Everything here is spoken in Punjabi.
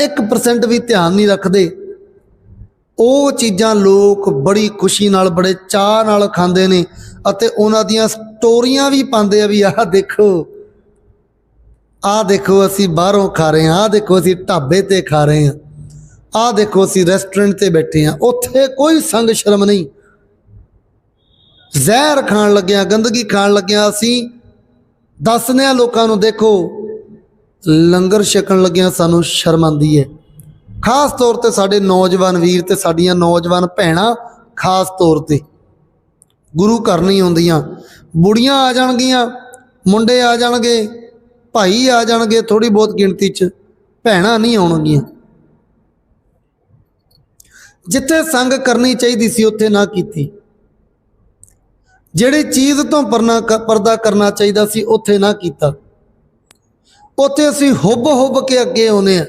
1% ਵੀ ਧਿਆਨ ਨਹੀਂ ਰੱਖਦੇ। ਉਹ ਚੀਜ਼ਾਂ ਲੋਕ ਬੜੀ ਖੁਸ਼ੀ ਨਾਲ, ਬੜੇ ਚਾਹ ਨਾਲ ਖਾਂਦੇ ਨੇ ਅਤੇ ਉਹਨਾਂ ਦੀਆਂ ਸਟੋਰੀਆਂ ਵੀ ਪਾਉਂਦੇ ਆ ਵੀ ਆਹ ਦੇਖੋ ਆਹ ਦੇਖੋ ਅਸੀਂ ਬਾਹਰੋਂ ਖਾ ਰਹੇ ਹਾਂ, ਆਹ ਦੇਖੋ ਅਸੀਂ ਢਾਬੇ ਤੇ ਖਾ ਰਹੇ ਹਾਂ, ਆਹ ਦੇਖੋ ਅਸੀਂ ਰੈਸਟੋਰੈਂਟ ਤੇ ਬੈਠੇ ਹਾਂ, ਉੱਥੇ ਕੋਈ ਸੰਗ ਸ਼ਰਮ ਨਹੀਂ। ਜ਼ਹਿਰ ਖਾਣ ਲੱਗਿਆ, ਗੰਦਗੀ ਖਾਣ ਲੱਗਿਆ ਅਸੀਂ ਦੱਸਨੇ ਆ ਲੋਕਾਂ ਨੂੰ ਦੇਖੋ ਲੰਗਰ ਛਕਣ ਲੱਗਿਆ ਸਾਨੂੰ ਸ਼ਰਮ ਆਉਂਦੀ ਹੈ ਖਾਸ ਤੌਰ ਤੇ ਸਾਡੇ ਨੌਜਵਾਨ ਵੀਰ ਤੇ ਸਾਡੀਆਂ ਨੌਜਵਾਨ ਭੈਣਾਂ, ਖਾਸ ਤੌਰ ਤੇ। ਗੁਰੂ ਘਰ ਨਹੀਂ ਆਉਂਦੀਆਂ। ਬੁੜੀਆਂ ਆ ਜਾਣਗੀਆਂ, ਮੁੰਡੇ ਆ ਜਾਣਗੇ, ਭਾਈ ਆ ਜਾਣਗੇ ਥੋੜੀ ਬਹੁਤ ਗਿਣਤੀ 'ਚ, ਭੈਣਾਂ ਨਹੀਂ ਆਉਣਗੀਆਂ। ਜਿੱਥੇ ਸੰਗ ਕਰਨੀ ਚਾਹੀਦੀ ਸੀ ਉੱਥੇ ਨਾ ਕੀਤੀ। ਜਿਹੜੀ ਚੀਜ਼ ਤੋਂ ਪਰਨਾ ਪਰਦਾ ਕਰਨਾ ਚਾਹੀਦਾ ਸੀ ਉੱਥੇ ਨਾ ਕੀਤਾ। ਉੱਥੇ ਅਸੀਂ ਹੁੱਬ ਹੁੱਬ ਕੇ ਅੱਗੇ ਆਉਨੇ ਆ